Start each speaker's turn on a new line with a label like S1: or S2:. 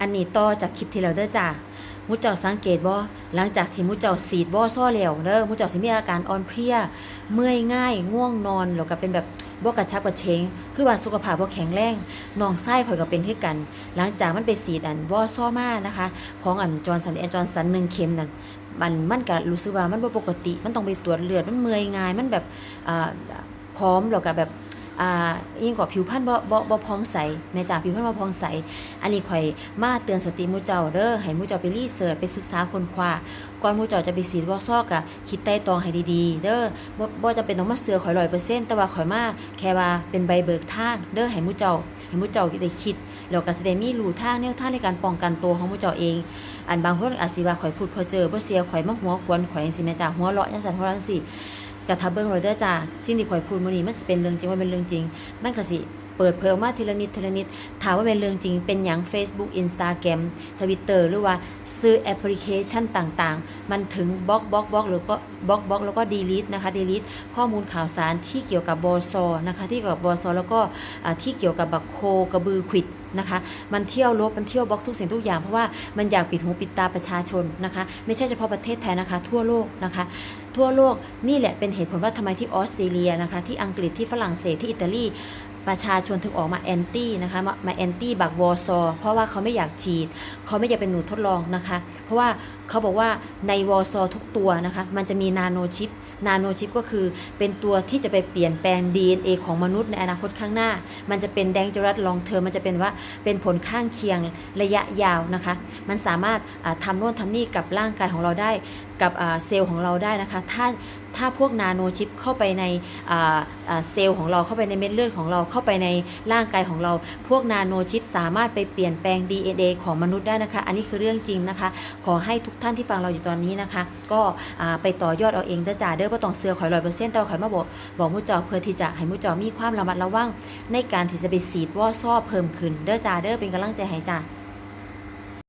S1: อันนี้ต่อจากคลิปที่แล้วเด้อจ้ามุเจ้าสังเกตบ่หลังจากที่มุเจ้าสีดบ่ซ้อแล้วเด้อมุเจ้าสิมีอาการอ่อนเพลีย เมื่อยง่าย ง่วงนอนแล้วก็เป็นแบบบ่กระชับกระเฉงคือว่าสุขภาพบ่แข็งแรงน้องไส้ข่อยก็เป็นคือกัน หลังจากมันไปสีดอันบ่ซ้อมานะคะ ของอันจอร์นสันแอนจอนสัน1เข็มนั่นมันมันก็รู้สึกว่ามันบ่ปกติ มันต้องไปตรวจเลือดมันเมื่อยง่ายมันแบบอ่าพร้อมแล้วก็แบบ อ่ายิ่งกว่าผิวพรรณบ่บ่บ่พองใสแม่จ๋าผิวพรรณบ่พองใส อันนี้ข่อยมาเตือนสติมูเจ้าเด้อให้มูเจ้าไปรีเสิร์ชไปศึกษาคนคว้าก่อนมูเจ้าจะไปสีดบ่ซอกอะคิดไต้ตองให้ดีๆ เด้อบ่บ่จะเป็นต้องมาเสือข่อย100%แต่ว่าข่อยมาแค่ว่าเป็นใบเบิกทางเด้อให้มูเจ้าให้มูเจ้าได้คิดแล้วก็สิได้มีรูทางแนวทางในการป้องกันตัวของมูเจ้าเอง อันบางคนอาจสิว่าข่อยพูดเพ้อเจ้อบ่เสียข่อยมาหัวควนข่อยจังซี่แม่จ๋าหัวเราะจังซั่นหัวเราะจังซี่ กะถ้าเบิ้งเลยเด้อจ้าสิ่งที่ข่อยพูดมื้อนี้มันสิเป็นเรื่องจริงว่าเป็นเรื่องจริง มันก็สิ เปิดเผยออกมาทีละนิดทีละนิด ถามว่าเป็นเรื่องจริงเป็นอย่าง Facebook Instagram Twitter หรือว่าซื้อแอปพลิเคชันต่างๆ มันถึงบล็อกบล็อกบล็อกหรือก็บล็อกบล็อกแล้วก็ดีลิทนะคะดีลิทข้อมูลข่าวสารที่เกี่ยวกับบอซอนะคะที่เกี่ยวกับบอซอแล้วก็ที่เกี่ยวกับบักโคกระบือขวิดนะคะ มันเที่ยวลบมันเที่ยวบล็อกทุกสิ่งทุกอย่างเพราะว่ามันอยากปิดหูปิดตาประชาชนนะคะ ไม่ใช่เฉพาะประเทศไทยนะคะ ทั่วโลกนะคะ ทั่วโลกนี่แหละเป็นเหตุผลว่าทำไมที่ออสเตรเลียนะคะ ที่อังกฤษที่ฝรั่งเศสที่อิตาลี ประชาชนถึงออกมาแอนตี้นะคะมาแอนตี้บักวอร์ซอเพราะว่าเขาไม่อยากฉีด เขาไม่อยากเป็นหนูทดลองนะคะ เพราะว่า เขาบอกว่าในวอร์ซอทุกตัวนะคะ มันจะมีนาโนชิป นาโนชิปก็คือเป็นตัวที่จะไปเปลี่ยนแปลง DNA ของมนุษย์ในอนาคตข้างหน้า มันจะเป็นแดงจรัสลองเทอมมันจะเป็นว่าเป็นผลข้างเคียงระยะยาวนะคะ มันสามารถทำโน่นทำนี่กับร่างกายของเราได้ กับเซลล์ของเราได้นะคะ ถ้าถ้าพวกนาโนชิปเข้าไปในเซลล์ของเราเข้าไปในเม็ดเลือดของเราเข้าไปในร่างกายของเรา พวกนาโนชิปสามารถไปเปลี่ยนแปลง DNA ของมนุษย์ได้นะคะ อันนี้คือเรื่องจริงนะคะ ขอให้ทุกท่านที่ฟังเราอยู่ตอนนี้นะคะ ก็ไปต่อยอดเอาเองเด้อจ้าเด้อบ่ต้องเสือข่อยร้อยเปอร์เซ็นต์แต่ว่าข่อยมาบอกบอกมุจจอเพื่อที่จะให้มุจจอมีความระมัดระวังในการที่จะไปสีดว่าซ้อเพิ่มขึ้นเด้อจ้าเด้อเป็นกำลังใจให้จ้า